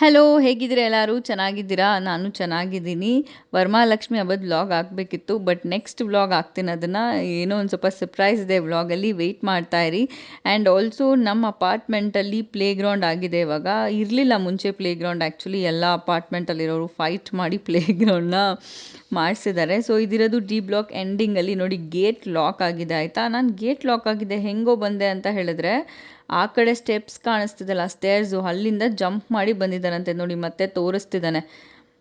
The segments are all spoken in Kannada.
ಹಲೋ ಹೇಗಿದ್ದೀರಾ ಎಲ್ಲರೂ? ಚೆನ್ನಾಗಿದ್ದೀರಾ? ನಾನು ಚೆನ್ನಾಗಿದ್ದೀನಿ. ವರಮಹಾಲಕ್ಷ್ಮಿ ಹಬ್ಬದ ವ್ಲಾಗ್ ಆಗಬೇಕಿತ್ತು ಬಟ್ ನೆಕ್ಸ್ಟ್ ವ್ಲಾಗ್ ಆಗ್ತೀನಿ ಅದನ್ನು ಏನೋ ಒಂದು ಸ್ವಲ್ಪ ಸರ್ಪ್ರೈಸ್ ಇದೆ ವ್ಲಾಗಲ್ಲಿ ವೆಯ್ಟ್ ಇರಿ. ಆ್ಯಂಡ್ ಆಲ್ಸೋ ನಮ್ಮ ಅಪಾರ್ಟ್ಮೆಂಟಲ್ಲಿ ಪ್ಲೇ ಗ್ರೌಂಡ್ ಆಗಿದೆ ಇವಾಗ. ಇರಲಿಲ್ಲ ಮುಂಚೆ ಪ್ಲೇ ಗ್ರೌಂಡ್ ಆ್ಯಕ್ಚುಲಿ ಎಲ್ಲ ಅಪಾರ್ಟ್ಮೆಂಟಲ್ಲಿರೋರು ಫೈಟ್ ಮಾಡಿ ಪ್ಲೇ ಗ್ರೌಂಡ್ನ ಮಾಡಿಸಿದ್ದಾರೆ. ಸೊ ಇದಿರೋದು ಡಿ ಬ್ಲಾಕ್ ಎಂಡಿಂಗಲ್ಲಿ ನೋಡಿ ಗೇಟ್ ಲಾಕ್ ಆಗಿದೆ ಆಯಿತಾ? ನಾನು ಗೇಟ್ ಲಾಕ್ ಆಗಿದೆ, ಹೆಂಗೋ ಬಂದೆ ಅಂತ ಹೇಳಿದ್ರೆ ಆ ಕಡೆ ಸ್ಟೆಪ್ಸ್ ಕಾಣಿಸ್ತಿದಲ್ಲ ಸ್ಟೇರ್ಸು ಅಲ್ಲಿಂದ ಜಂಪ್ ಮಾಡಿ ಬಂದಿದ್ದಾನಂತೆ ನೋಡಿ, ಮತ್ತೆ ತೋರಿಸ್ತಿದ್ದಾನೆ.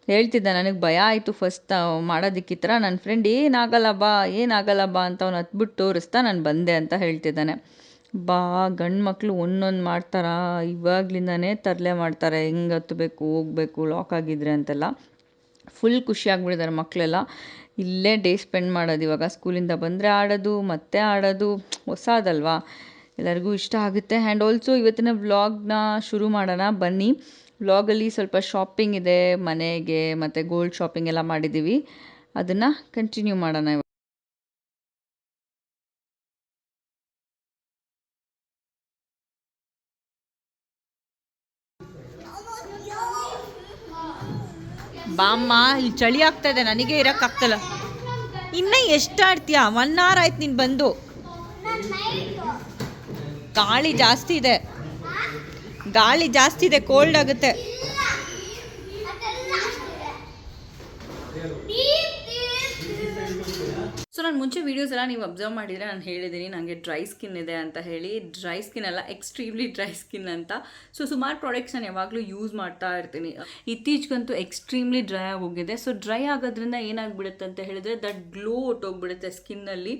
ಹೇಳ್ತಿದ್ದ, ನನಗೆ ಭಯ ಆಯಿತು ಫಸ್ಟ್ ಮಾಡೋದಕ್ಕೆ ಈ ಥರ ನನ್ನ ಫ್ರೆಂಡ್ ಏನಾಗಲ್ಲ ಬಾ ಏನಾಗಲ್ಲ ಬಾ ಅಂತ ಅವ್ನು ಹತ್ಬಿಟ್ಟು ತೋರಿಸ್ತಾ ನಾನು ಬಂದೆ ಅಂತ ಹೇಳ್ತಿದ್ದಾನೆ. ಬಾ, ಗಂಡು ಮಕ್ಕಳು ಒಂದೊಂದು ಮಾಡ್ತಾರಾ? ಇವಾಗ್ಲಿಂದನೇ ತರಲೆ ಮಾಡ್ತಾರೆ. ಹೆಂಗೆ ಹತ್ತಬೇಕು ಹೋಗಬೇಕು ಲಾಕ್ ಆಗಿದ್ರೆ ಅಂತೆಲ್ಲ. ಫುಲ್ ಖುಷಿಯಾಗ್ಬಿಟ್ಟಿದ್ದಾರೆ ಮಕ್ಕಳೆಲ್ಲ ಇಲ್ಲೇ ಡೇ ಸ್ಪೆಂಡ್ ಮಾಡೋದು ಇವಾಗ. ಸ್ಕೂಲಿಂದ ಬಂದರೆ ಆಡೋದು, ಮತ್ತೆ ಆಡೋದು, ಹೊಸದಲ್ವಾ? ಎಲ್ಲರಿಗೂ ಇಷ್ಟ ಆಗುತ್ತೆ. ಆ್ಯಂಡ್ ಆಲ್ಸೋ ಇವತ್ತಿನ ವ್ಲಾಗ್ನ ಶುರು ಮಾಡೋಣ. ಬನ್ನಿ. ವ್ಲಾಗಲ್ಲಿ ಸ್ವಲ್ಪ ಶಾಪಿಂಗ್ ಇದೆ. ಮನೆಗೆ ಮತ್ತು ಗೋಲ್ಡ್ ಶಾಪಿಂಗ್ ಎಲ್ಲ ಮಾಡಿದ್ದೀವಿ. ಅದನ್ನು ಕಂಟಿನ್ಯೂ ಮಾಡೋಣ ಬಾಮ್ಮ, ಇಲ್ಲಿ ಚಳಿ ಆಗ್ತಾ ಇದೆ. ನನಗೆ ಇರೋಕ್ಕಾಗ್ತಲ್ಲ. ಇನ್ನ ಎಷ್ಟು ಆಡ್ತೀಯಾ? ಒನ್ ಅವರ್ ಆಯ್ತು ನೀನು ಬಂದು. ಗಾಳಿ ಜಾಸ್ತಿ ಇದೆ. ಗಾಳಿ ಜಾಸ್ತಿ ಇದೆ ಕೋಲ್ಡ್ ಆಗುತ್ತೆ. ಸೊ ನಾನು ಮುಂಚೆ ವೀಡಿಯೋಸ್ ಎಲ್ಲ ನೀವು ಅಬ್ಸರ್ವ್ ಮಾಡಿದರೆ ನಾನು ಹೇಳಿದ್ದೀನಿ ನನಗೆ ಡ್ರೈ ಸ್ಕಿನ್ ಇದೆ ಅಂತ ಹೇಳಿ. ಡ್ರೈ ಸ್ಕಿನ್ ಅಲ್ಲ ಎಕ್ಸ್ಟ್ರೀಮ್ಲಿ ಡ್ರೈ ಸ್ಕಿನ್ ಅಂತ. ಸೊ ಸುಮಾರು ಪ್ರಾಡಕ್ಟ್ಸ್ ನಾನು ಯಾವಾಗಲೂ ಯೂಸ್ ಮಾಡ್ತಾ ಇರ್ತೀನಿ. ಇತ್ತೀಚೆಗಂತೂ ಎಕ್ಸ್ಟ್ರೀಮ್ಲಿ ಡ್ರೈ ಆಗೋಗಿದೆ ಸೊ ಡ್ರೈ ಆಗೋದ್ರಿಂದ ಏನಾಗ್ಬಿಡುತ್ತೆ ಅಂತ ಹೇಳಿದ್ರೆ ದಟ್ ಗ್ಲೋ ಹೊಟ್ಟೋಗ್ಬಿಡುತ್ತೆ ಸ್ಕಿನ್ನಲ್ಲಿ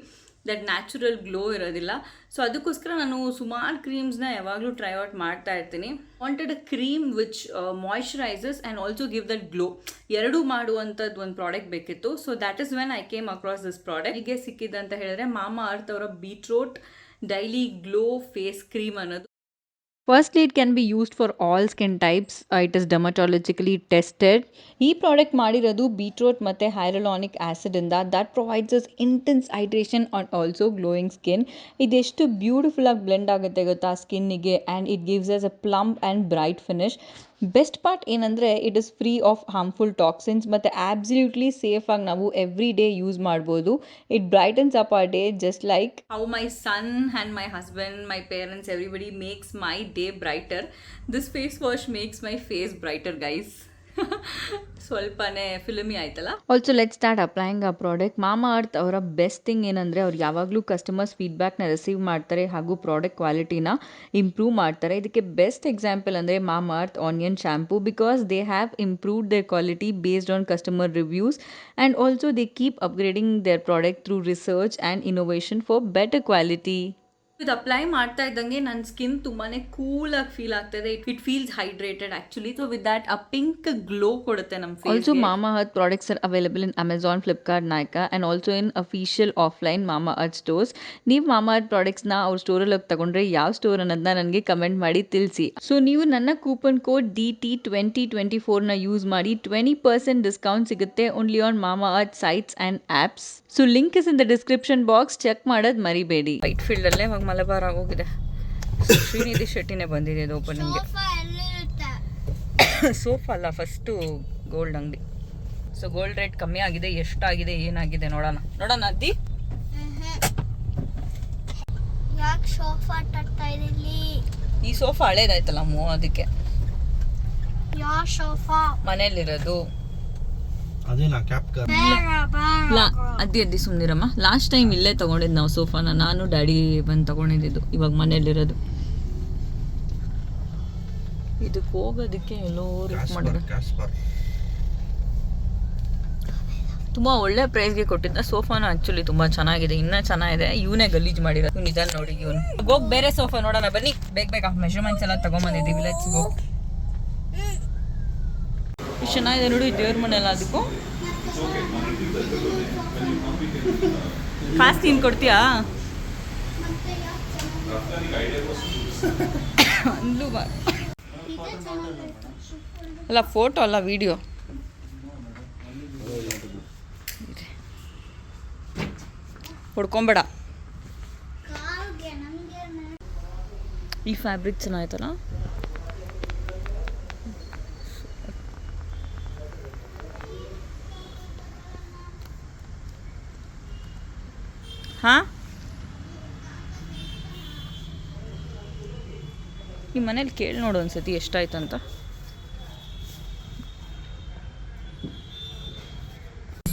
ದಟ್ ನ್ಯಾಚುರಲ್ ಗ್ಲೋ ಇರೋದಿಲ್ಲ. ಸೊ ಅದಕ್ಕೋಸ್ಕರ ನಾನು ಸುಮಾರು ಕ್ರೀಮ್ಸ್ನ ಯಾವಾಗಲೂ ಟ್ರೈ ಔಟ್ ಮಾಡ್ತಾ ಇರ್ತೀನಿ. Wanted a cream which moisturises and also give that glow ಎರಡೂ ಮಾಡುವಂಥದ್ದು ಒಂದು ಪ್ರಾಡಕ್ಟ್ ಬೇಕಿತ್ತು. So that is when I came across this product ಹೀಗೆ ಸಿಕ್ಕಿದ್ದಂತ ಹೇಳಿದ್ರೆ ಮಾಮಾ ಅರ್ತ್ ಅವರ beetroot daily glow face cream ಅನ್ನೋದು. Firstly it can be used for all skin types it is dermatologically tested ಈ ಪ್ರಾಡಕ್ಟ್ ಮಾಡಿರೋದು ಬೀಟ್ರೋಟ್ ಮತ್ತು hyaluronic ಆ್ಯಸಿಡಿಂದ that provides us intense hydration and also glowing skin ಇದೆಷ್ಟು ಬ್ಯೂಟಿಫುಲ್ಲಾಗಿ ಬ್ಲೆಂಡ್ ಆಗುತ್ತೆ ಗೊತ್ತಾ ಸ್ಕಿನ್ನಿಗೆ and it gives us a plump and bright finish best part ಏನಂದರೆ it is free of harmful toxins ಮತ್ತು ಆಬ್ಸಲ್ಯೂಟ್ಲಿ ಆಗಿ ನಾವು ಎವ್ರಿ ಡೇ ಯೂಸ್ ಮಾಡ್ಬೋದು. It brightens up our day just like how my son and my husband my parents everybody makes my day brighter this face wash makes my face brighter guys ಸ್ವಲ್ಪನೇ ಫಿಲಮಿ ಆಯ್ತಲ್ಲ? ಆಲ್ಸೋ ಲೆಟ್ ಸ್ಟಾರ್ಟ್ ಅಪ್ಲೈಯಿಂಗ್ ಆ ಪ್ರಾಡಕ್ಟ್ ಮಾಮಾ ಅರ್ತ್ ಅವರ ಬೆಸ್ಟ್ ಥಿಂಗ್ ಏನಂದರೆ ಅವ್ರು ಯಾವಾಗಲೂ ಕಸ್ಟಮರ್ಸ್ ಫೀಡ್ಬ್ಯಾಕ್ನ ರಿಸೀವ್ ಮಾಡ್ತಾರೆ ಹಾಗೂ ಪ್ರಾಡಕ್ಟ್ ಕ್ವಾಲಿಟಿನ ಇಂಪ್ರೂವ್ ಮಾಡ್ತಾರೆ. ಇದಕ್ಕೆ ಬೆಸ್ಟ್ ಎಕ್ಸಾಂಪಲ್ ಅಂದರೆ Mamaearth onion shampoo because they have improved their quality based on customer reviews and also they keep upgrading their product through research and innovation for better quality ಇದು ಅಪ್ಲೈ ಮಾಡ್ತಾ ಇದ್ದಂಗೆ ನನ್ನ ಸ್ಕಿನ್ ತುಂಬಾನೇ ಆಗಿ ಫೀಲ್ ಆಗ್ತದೆ. It it feels hydrated actually so with that a pink glow ಕೊಡುತ್ತೆ ನಮ್ಮ face also Mamaearth products are available in Amazon Flipkart Nykaa and also in official offline Mamaearth stores ನೀವು ಮಾಮಾ ಅರ್ತ್ ಪ್ರಾಡಕ್ಟ್ಸ್ನ ಅವ್ರ ಸ್ಟೋರಲ್ಲಿ ಹೋಗಿ ತಗೊಂಡ್ರೆ ಯಾವ ಸ್ಟೋರ್ ಅನ್ನೋದನ್ನ ನನಗೆ ಕಮೆಂಟ್ ಮಾಡಿ ತಿಳಿಸಿ. ಸೊ ನೀವು ನನ್ನ coupon code D T twenty twenty ಫೋರ್ನ use ಮಾಡಿ ಟ್ವೆಂಟಿ ಪರ್ಸೆಂಟ್ ಡಿಸ್ಕೌಂಟ್ ಸಿಗುತ್ತೆ only on Mamaearth sites and apps so link is in the description box check ಮಾಡೋದು ಮರಿಬೇಡಿ. ವೈಟ್ ಫೀಲ್ಡಲ್ಲೇ ಮಲಬಾರ್ ಆಗೋಗಿದೆ. ಶ್ರೀನಿಧಿ ಶೆಟ್ಟಿನೇ ಬಂದಿದೆ ಇದು ಓಪನಿಂಗ್ಗೆ ಸೋಫಾ ಅಲ್ಲ ಫಸ್ಟು ಗೋಲ್ಡ್ ಅಂಗಡಿ. ಸೊ ಗೋಲ್ಡ್ ರೇಟ್ ಕಮ್ಮಿ ಆಗಿದೆ ಎಷ್ಟಾಗಿದೆ ಏನಾಗಿದೆ ನೋಡೋಣ. ನೋಡೋಣ ಅದ್ದಿ. ಈ ಸೋಫಾ ಹಳೇದಾಯ್ತಲ್ಲ ಮೋ ಅದಕ್ಕೆ. Yeah sofa? ಮನೇಲಿರೋದು ಅದೇನಾ ಕ್ಯಾಪ್ ಕರ್ ಲಾ ಅದ್ದಿ ಅದ್ದಿ ಸುಮ್ಮನಿರಮ್ಮ ಲಾಸ್ಟ್ ಟೈಮ್ ಇಲ್ಲೇ ತಗೊಂಡಿದ್ ನಾವು ಸೋಫಾನ. ನಾನು ಡ್ಯಾಡಿ ಬಂದು ತಗೊಂಡಿದ್ದು ಇವಾಗ ಮನೇಲಿರೋದು ಇದಕ್ಕೆ ಹೋಗೋದಕ್ಕೆ ಎಲ್ಲೋ ರಿಕ್ ಮಾಡಿರೋ ತುಂಬಾ ಒಳ್ಳೆ ಪ್ರೈಸ್ಗೆ ಕೊಟ್ಟಿದ್ದ. ಸೋಫಾನ ಆ್ಯಕ್ಚುಲಿ ತುಂಬಾ ಚೆನ್ನಾಗಿದೆ. ಇನ್ನೂ ಚೆನ್ನಾಗಿದೆ. ಇವನೇ ಗಲೀಜ್ ಮಾಡಿರೋ ಇವ್ನು ಇದನ್ನ ನೋಡಿ ಇವನು. ಹೋಗ್ ಬೇರೆ ಸೋಫಾ ನೋಡೋಣ. ಬನ್ನಿ. ಬೇಗ ಬೇಗ. ಮೆಷರ್ಮೆಂಟ್ಸ್ ಎಲ್ಲ ತಗೊಂಬಂದಿದ್ದೀವಿ. ಲೆಟ್ಸ್ ಗೋ ಚೆನ್ನಾಗಿದೆ ನೋಡಿ, ದೇವ್ರ ಮನೆಯಲ್ಲ ಅದಕ್ಕೂ. ಕಾಸು ನೀನು ಕೊಡ್ತೀಯಾ? ಅಂದ್ಲು ಅಲ್ಲ ಫೋಟೋ ಅಲ್ಲ ವಿಡಿಯೋ ಹೊಡ್ಕೊಂಬೇಡ. ಈ ಫ್ಯಾಬ್ರಿಕ್ ಚೆನ್ನಾಯ್ತಲ್ಲ ಹಾಂ? ಈ ಮನೇಲಿ ಕೇಳಿ ನೋಡು ಒಂದ್ಸತಿ ಎಷ್ಟಾಯ್ತಂತ.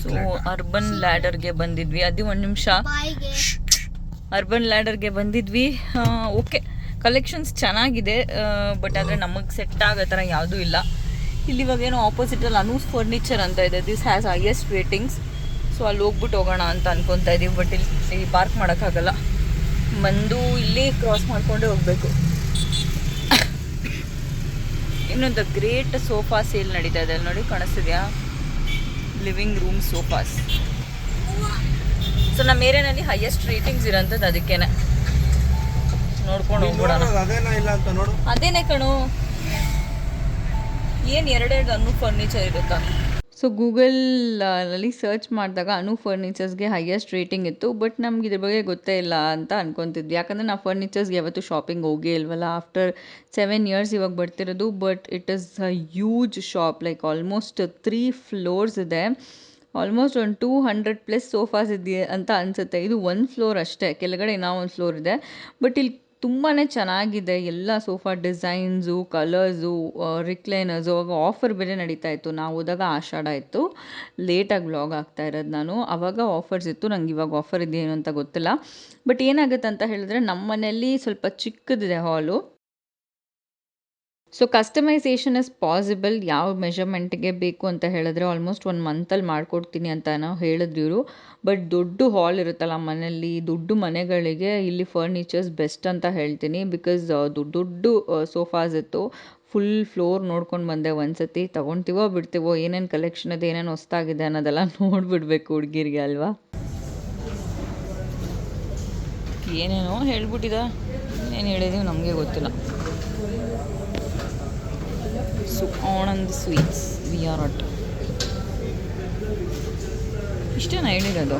ಸೊ ಅರ್ಬನ್ ಲ್ಯಾಡರ್ಗೆ ಬಂದಿದ್ವಿ. ಅದು ಒಂದು ನಿಮಿಷ. ಅರ್ಬನ್ ಲ್ಯಾಡರ್ಗೆ ಬಂದಿದ್ವಿ. ಓಕೆ ಕಲೆಕ್ಷನ್ಸ್ ಚೆನ್ನಾಗಿದೆ ಬಟ್ ಆದರೆ ನಮಗೆ ಸೆಟ್ ಆಗೋ ಥರ ಯಾವುದೂ ಇಲ್ಲ. ಇಲ್ಲಿ ಇವಾಗ ಏನೋ ಆಪೋಸಿಟಲ್ಲಿ ಅನೂಸ್ ಫರ್ನಿಚರ್ ಅಂತ ಇದೆ. This has highest ratings so ಅಲ್ಲಿ ಹೋಗ್ಬಿಟ್ಟು ಹೋಗೋಣ ಅಂತ ಅನ್ಕೊತಾ ಇದ್ದೀವಿ ಬಟ್ ಇಲ್ಲಿ ಪಾರ್ಕ್ ಮಾಡೋಕ್ಕಾಗಲ್ಲ ಬಂದು ಇಲ್ಲೇ ಕ್ರಾಸ್ ಮಾಡಿಕೊಂಡೇ ಹೋಗಬೇಕು. ಇನ್ನೊಂದು ಗ್ರೇಟ್ ಸೋಫಾ ಸೇಲ್ ನಡೀತಾ ಇದೆ. ಅಲ್ಲಿ ನೋಡಿ ಕಾಣಿಸ್ತಿದ್ಯಾ? ಲಿವಿಂಗ್ ರೂಮ್ ಸೋಫಾಸ್ ಸೊ ನಮ್ಮ ಏರಿಯಾನಲ್ಲಿ ಹೈಯೆಸ್ಟ್ ರೇಟಿಂಗ್ಸ್ ಇರೋಂಥದ್ದು ಅದಕ್ಕೇನೆ. ನೋಡ್ಕೊಂಡು ಹೋಗ್ಬಿಡೋಣ. ಅದೇನೆ ಕಣು? ಏನು ಎರಡೆರಡು ಅನ್ನೂ ಫರ್ನಿಚರ್ ಇರುತ್ತಾ? ಸೊ ಗೂಗಲಲ್ಲಿ ಸರ್ಚ್ ಮಾಡಿದಾಗ ಅನು ಫರ್ನಿಚರ್ಸ್ಗೆ ಹೈಯೆಸ್ಟ್ ರೇಟಿಂಗ್ ಇತ್ತು. ಬಟ್ ನಮ್ಗೆ ಇದ್ರ ಬಗ್ಗೆ ಗೊತ್ತೇ ಇಲ್ಲ ಅಂತ ಅನ್ಕೊತಿದ್ವಿ. ಯಾಕಂದರೆ ನಾವು ಫರ್ನಿಚರ್ಸ್ಗೆ ಯಾವತ್ತೂ ಶಾಪಿಂಗ್ ಹೋಗೇ ಇಲ್ವಲ್ಲ? ಆಫ್ಟರ್ ಸೆವೆನ್ ಇಯರ್ಸ್ ಇವಾಗ ಬರ್ತಿರೋದು. But it is a huge shop like almost three floors ಇದೆ. ಆಲ್ಮೋಸ್ಟ್ ಒಂದು ಟೂ ಹಂಡ್ರೆಡ್ ಪ್ಲಸ್ ಸೋಫಾಸ್ ಇದೆಯಾ ಅಂತ ಅನಿಸುತ್ತೆ. ಇದು ಒಂದು ಫ್ಲೋರ್ ಅಷ್ಟೇ. ಕೆಳಗಡೆ ಇನ್ನೂ ಒಂದು ಫ್ಲೋರ್ ಇದೆ. ಬಟ್ ಇಲ್ಲಿ ತುಂಬಾ ಚೆನ್ನಾಗಿದೆ. ಎಲ್ಲ ಸೋಫಾ ಡಿಸೈನ್ಸು, ಕಲರ್ಸು ರಿಕ್ಲೈನರ್ಸು, ಅವಾಗ ಆಫರ್ ಬೇರೆ ನಡೀತಾ ಇತ್ತು. ನಾವು ಹೋದಾಗ ಆಷಾಢ ಇತ್ತು. ಲೇಟಾಗಿ ವ್ಲಾಗ್ ಆಗ್ತಾ ಇರೋದು ನಾನು. ಅವಾಗ ಆಫರ್ಸ್ ಇತ್ತು. ನಂಗೆ ಇವಾಗ ಆಫರ್ ಇದೆಯೇನು ಅಂತ ಗೊತ್ತಿಲ್ಲ. ಬಟ್ ಏನಾಗುತ್ತೆ ಅಂತ ಹೇಳಿದ್ರೆ ನಮ್ಮ ಮನೆಯಲ್ಲಿ ಸ್ವಲ್ಪ ಚಿಕ್ಕದಿದೆ ಹಾಲು. ಸೊ ಕಸ್ಟಮೈಸೇಷನ್ ಇಸ್ ಪಾಸಿಬಲ್ ಯಾವ ಮೆಷರ್ಮೆಂಟ್ಗೆ ಬೇಕು ಅಂತ ಹೇಳಿದ್ರೆ ಆಲ್ಮೋಸ್ಟ್ ಒಂದು ಮಂತಲ್ಲಿ ಮಾಡಿಕೊಡ್ತೀನಿ ಅಂತ ನಾವು ಹೇಳಿದ್ರು ಬಟ್ ದೊಡ್ಡ ಹಾಲ್ ಇರುತ್ತಲ್ಲ ಮನೆಯಲ್ಲಿ, ದೊಡ್ಡ ಮನೆಗಳಿಗೆ ಇಲ್ಲಿ ಫರ್ನಿಚರ್ಸ್ ಬೆಸ್ಟ್ ಅಂತ ಹೇಳ್ತೀನಿ. ಬಿಕಾಸ್ ದೊಡ್ಡ ದೊಡ್ಡ ಸೋಫಾಸ್ ಇತ್ತು. ಫುಲ್ ಫ್ಲೋರ್ ನೋಡ್ಕೊಂಡು ಬಂದೆ ಒಂದ್ಸತಿ. ತೊಗೊಳ್ತೀವೋ ಬಿಡ್ತೀವೋ, ಏನೇನು ಕಲೆಕ್ಷನ್ ಇದೆ ಏನೇನು ಹೊಸ್ತಾಗಿದೆ ಅನ್ನೋದೆಲ್ಲ ನೋಡಿಬಿಡ್ಬೇಕು ಹುಡುಗಿರಿಗೆ ಅಲ್ವಾ? ಏನೇನೋ ಹೇಳ್ಬಿಟ್ಟಿದ. ಏನು ಹೇಳಿದೀವಿ ನಮಗೆ ಗೊತ್ತಿಲ್ಲ. So Anand sweets we are at ಇಷ್ಟೇನಾ ಹೇಳಿರೋದು?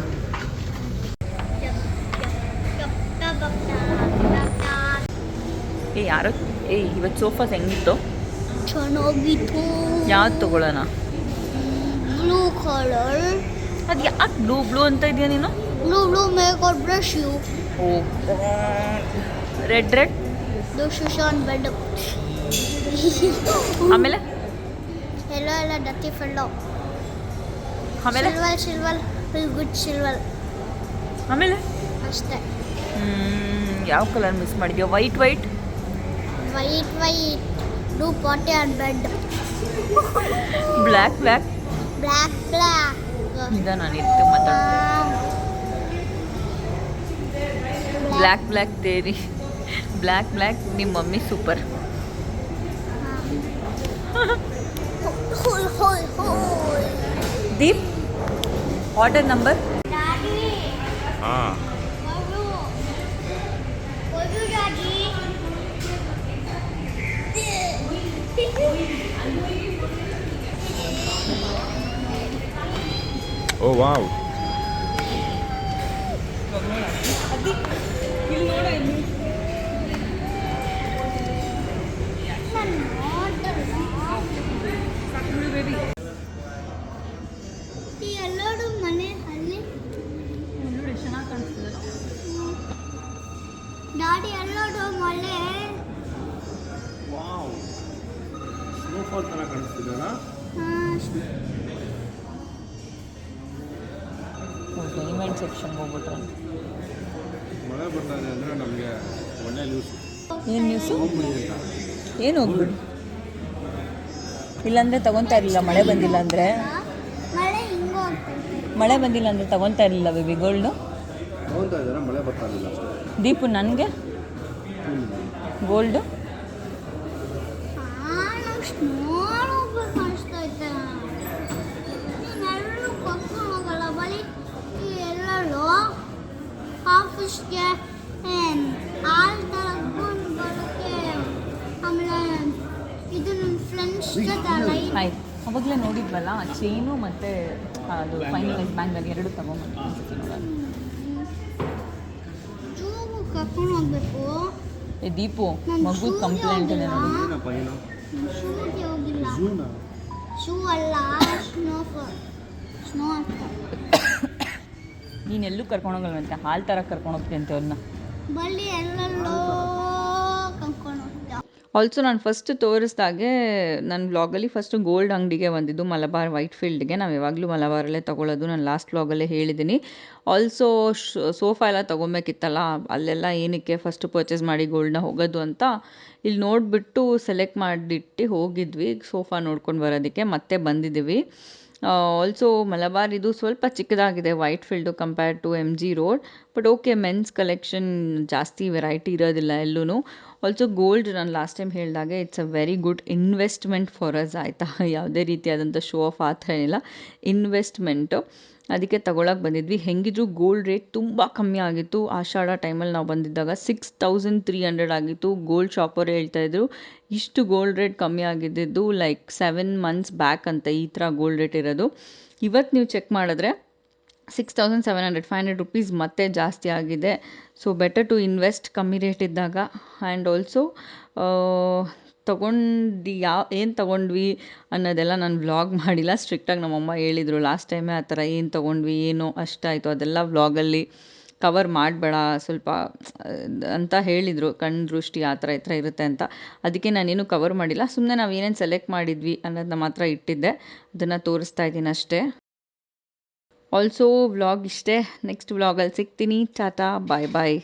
ಏ ಯಾರೋ? ಏ ಇವತ್ತು ಸೋಫಾಸ್ ಹೆಂಗಿತ್ತು? ಚೆನ್ನಾಗಿತ್ತು. ಯಾವ್ದು ತಗೊಳ್ಳೋಣ? ಬ್ಲೂ ಕಲರ್ ಅದು ಯಾಕೆ ಬ್ಲೂ ಬ್ಲೂ ಅಂತ ಇದೆಯಾ ನೀನು? ಬ್ಲೂ ಬ್ಲೂ ಮೇಕೌಟ್ ಬ್ರಷ್ ಯು ರೆಡ್ ರೆಡ್ ದು ಶುಶಾನ್ ಬೆಡ್ ಆಮೇಲೆ? ಎಲ್ಲೋ ಎಲ್ಲ ಡತ್ತಿ ಫಲ್ಲೋ ಆಮೇಲೆ? ಸಿಲ್ವಲ್ ಸಿಲ್ವಲ್ ಫುಲ್ ಗುಡ್ ಸಿಲ್ವಲ್ ಆಮೇಲೆ? ಅಷ್ಟೇ. ಯಾವ colour miss ಮಾಡಿದ್ಯೋ? White white white white do potty on bed black black black black ಇದ ನಾನು ಇತ್ತು ಮಾತಾಡ್ತೀನಿ ಬ್ಲ್ಯಾಕ್ ಬ್ಲ್ಯಾಕ್ ತೇರಿ. ಬ್ಲ್ಯಾಕ್ ಬ್ಲ್ಯಾಕ್ ನಿಮ್ಮ ಮಮ್ಮಿ ಸೂಪರ್ ಹೋಯ್ ಹೋಯ್ ಹೋಯ್ ದೀಪ್ ಆರ್ಡರ್ ನಂಬರ್ ಡ್ಯಾಡಿ ಹಾ ಹೋಗು ತರ ಕಾಣಿಸ್ತಿದೆಯಲ್ಲ ಡೈಮಂಡ್ ಸೆಕ್ಷನ್ಗೆ ಹೋಗ್ಬಿಟ್ರೆ. ಮಳೆ ಬರ್ತಾ ಇದೆ ಅಂದರೆ ನಮಗೆ ಒಳ್ಳೆ ನ್ಯೂಸ್ ಏನು ನ್ಯೂಸು ಏನು ಹೋಗ್ಬಿಡಿ ಇಲ್ಲಾಂದರೆ ತಗೊತಾ ಇರಲಿಲ್ಲ ಮಳೆ ಬಂದಿಲ್ಲ ಅಂದರೆ? ಮಳೆ ಬಂದಿಲ್ಲ ಅಂದರೆ ತಗೊತಾ ಇರಲಿಲ್ಲ ಬೇಬಿ ಗೋಲ್ಡು ಮಳೆ ಬರ್ತಾ ಇರಲಿಲ್ಲ ದೀಪು ನನಗೆ? ಗೋಲ್ಡು ನಾನು ಸ್ನೋರ್ ಹೋಗ್ಬೇಕು ಅನಿಸ್ತೈತೆ ನೀನೆಲ್ಲರೂ ಕರ್ಕೊಂಡು ಹೋಗಲ್ಲ ಬರೀ ಈ ಎಲ್ಲರೂ ಆಫೀಸ್ಗೆ ಹಾಲು ತಗೊಂಡು ಬರೋಕ್ಕೆ ಆಮೇಲೆ ಇದು ನನ್ನ ಫ್ರೆಂಡ್ಸ್ ಜೊತೆ ಆಯ್ತು ಅವಾಗಲೇ ನೋಡಿದ್ವಲ್ಲ ಚೈನು ಮತ್ತು ಅದು ಫೈನಲೈಸ್ ಬ್ಯಾಂಗಲ್ಲಿ ಎರಡು ತಗೊಂಬಂದು ಕರ್ಕೊಂಡು ಹೋಗ್ಬೇಕು. ಏ ದೀಪು ಮಗು ಕಂಪ್ಲೇಂಟ್ ಇದೆ? ನೋಡಿ ಜೂನ ಶೂ ಅಲ್ಲ ಸ್ನೋ ಅಂತ ನೀನು ಎಲ್ಲೂ ಕರ್ಕೊಂಡೋಗಲ್ವಂತೆ ಹಾಲು ಥರ ಕರ್ಕೊಂಡೋಗ್ತೀನಿ ಅವ್ರನ್ನ ಬಳ್ಳಿ ಎಲ್ಲೆಲ್ಲೋ ಕರ್ಕೊಂಡು ಹೋಗ್ತಾ ಆಲ್ಸೋ ನಾನು ಫಸ್ಟ್ ತೋರಿಸ್ದಾಗೆ ನನ್ನ ವ್ಲಾಗಲ್ಲಿ ಫಸ್ಟು ಗೋಲ್ಡ್ ಅಂಗಡಿಗೆ ಬಂದಿದ್ದು ಮಲಬಾರ್ ವೈಟ್ ಫೀಲ್ಡ್ಗೆ ನಾವು ಯಾವಾಗಲೂ ಮಲಬಾರಲ್ಲೇ ತೊಗೊಳ್ಳೋದು ನಾನು ಲಾಸ್ಟ್ ವ್ಲಾಗಲ್ಲೇ ಹೇಳಿದ್ದೀನಿ ಆಲ್ಸೋ ಸೋಫಾ ಎಲ್ಲ ತೊಗೊಬೇಕಿತ್ತಲ್ಲ, ಅಲ್ಲೆಲ್ಲ ಏನಕ್ಕೆ ಫಸ್ಟ್ ಪರ್ಚೇಸ್ ಮಾಡಿ ಗೋಲ್ಡ್ನ ಹೋಗೋದು ಅಂತ ಇಲ್ಲಿ ನೋಡಿಬಿಟ್ಟು ಸೆಲೆಕ್ಟ್ ಮಾಡಿಟ್ಟು ಹೋಗಿದ್ವಿ ಸೋಫಾ ನೋಡ್ಕೊಂಡು ಬರೋದಕ್ಕೆ ಮತ್ತೆ ಬಂದಿದ್ದೀವಿ. ಆಲ್ಸೋ ಮಲಬಾರ್ ಇದು ಸ್ವಲ್ಪ ಚಿಕ್ಕದಾಗಿದೆ Whitefield compare to M G road but okay men's collection ಜಾಸ್ತಿ ವೆರೈಟಿ ಇರೋದಿಲ್ಲ ಎಲ್ಲೂ ಆಲ್ಸೋ ಗೋಲ್ಡ್ ನಾನು ಲಾಸ್ಟ್ ಟೈಮ್ ಹೇಳಿದಾಗೆ it's a very good investment for us ಆಯಿತಾ? ಯಾವುದೇ ರೀತಿಯಾದಂಥ ಶೋ ಆಫ್ ಆ ಥರ ಏನಿಲ್ಲ. ಇನ್ವೆಸ್ಟ್ಮೆಂಟು ಅದಕ್ಕೆ ತಗೊಳಕ್ಕೆ ಬಂದಿದ್ವಿ. ಹೆಂಗಿದ್ರು ಗೋಲ್ಡ್ ರೇಟ್ ತುಂಬ ಕಮ್ಮಿ ಆಗಿತ್ತು. ಆಷಾಢ ಟೈಮಲ್ಲಿ ನಾವು ಬಂದಿದ್ದಾಗ ಸಿಕ್ಸ್ ತೌಸಂಡ್ ತ್ರೀ ಹಂಡ್ರೆಡ್ ಆಗಿತ್ತು. ಗೋಲ್ಡ್ ಶಾಪರ್ ಹೇಳ್ತಾಯಿದ್ರು ಇಷ್ಟು ಗೋಲ್ಡ್ ರೇಟ್ ಕಮ್ಮಿ ಆಗಿದ್ದಿದ್ದು ಲೈಕ್ ಸೆವೆನ್ ಮಂತ್ಸ್ ಬ್ಯಾಕ್ ಅಂತ ಈ ಥರ ಗೋಲ್ಡ್ ರೇಟ್ ಇರೋದು. ಇವತ್ತು ನೀವು ಚೆಕ್ ಮಾಡಿದ್ರೆ six thousand seven hundred five hundred rupees ಮತ್ತೆ ಜಾಸ್ತಿ ಆಗಿದೆ. ಸೊ ಬೆಟರ್ ಟು ಇನ್ವೆಸ್ಟ್ ಕಮ್ಮಿ ರೇಟ್ ಇದ್ದಾಗ. ಆ್ಯಂಡ್ ಆಲ್ಸೋ ತೊಗೊಂಡು ಯಾವ ಏನು ತೊಗೊಂಡ್ವಿ ಅನ್ನೋದೆಲ್ಲ ನಾನು ವ್ಲಾಗ್ ಮಾಡಿಲ್ಲ. ಸ್ಟ್ರಿಕ್ಟಾಗಿ ನಮ್ಮಮ್ಮ ಹೇಳಿದರು ಲಾಸ್ಟ್ ಟೈಮೇ ಆ ಥರ ಏನು ತೊಗೊಂಡ್ವಿ, ಏನು ಅಷ್ಟಾಯಿತು, ಅದೆಲ್ಲ ವ್ಲಾಗಲ್ಲಿ ಕವರ್ ಮಾಡಬೇಡ, ಸ್ವಲ್ಪ ಅಂತ ಹೇಳಿದರು. ಕಣ್ಣು ದೃಷ್ಟಿ ಆ ಥರ ಈ ಥರ ಇರುತ್ತೆ ಅಂತ. ಅದಕ್ಕೆ ನಾನೇನು ಕವರ್ ಮಾಡಿಲ್ಲ. ಸುಮ್ಮನೆ ನಾವು ಏನೇನು ಸೆಲೆಕ್ಟ್ ಮಾಡಿದ್ವಿ ಅನ್ನೋದನ್ನ ಮಾತ್ರ ಇಟ್ಟಿದ್ದೆ. ಅದನ್ನು ತೋರಿಸ್ತಾ ಇದ್ದೀನಿ ಅಷ್ಟೇ. ಆಲ್ಸೋ ವ್ಲಾಗ್ ಇಷ್ಟೇ. ನೆಕ್ಸ್ಟ್ ವ್ಲಾಗಲ್ಲಿ ಸಿಗ್ತೀನಿ. ಟಾಟಾ ಬಾಯ್ ಬಾಯ್